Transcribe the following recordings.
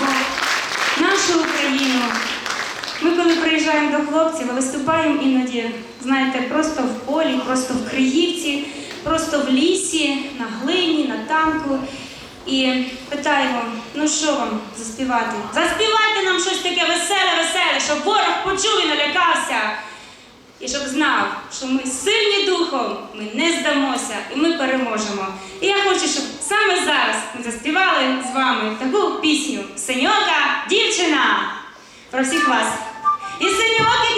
Бог, нашу Україну. Ми, коли приїжджаємо до хлопців, виступаємо іноді, знаєте, просто в полі, просто в Криївці, просто в лісі, на глині, на танку. І питаємо, ну що вам заспівати? Заспівайте нам щось таке веселе, веселе, щоб ворог почув і налякався. І щоб знав, що ми сильні духом, ми не здамося і ми переможемо. І я хочу, щоб саме зараз заспівали з вами таку пісню Синьока дівчина про всіх вас. І синьоких,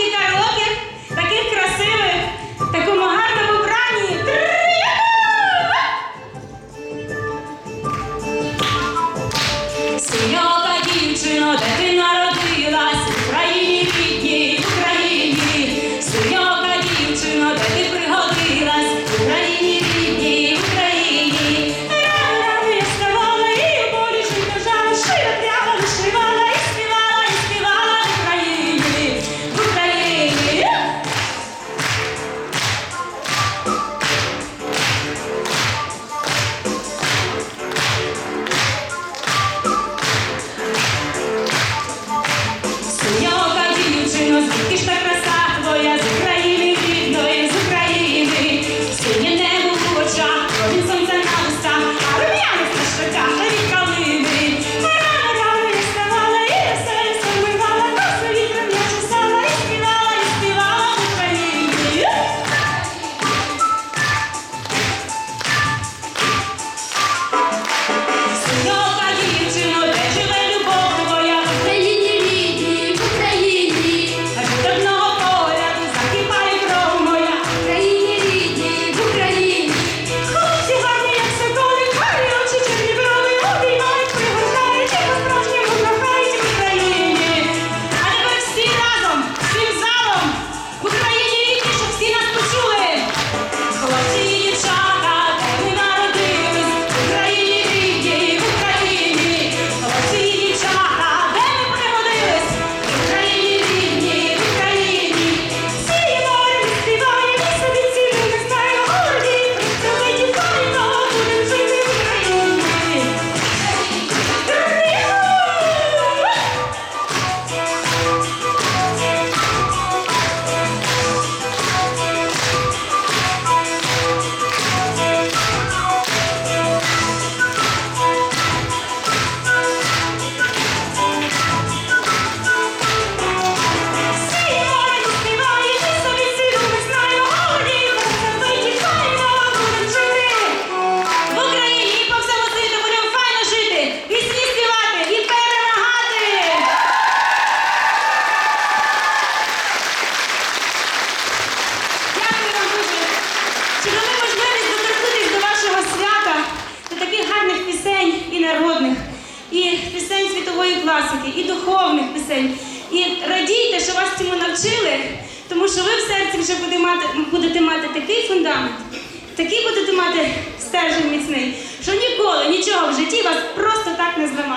народних, і пісень світової класики, і духовних пісень. І радійте, що вас цьому навчили, тому що ви в серці вже будете мати, такий фундамент, такий будете мати стержень міцний, що ніколи нічого в житті вас просто так не зламає.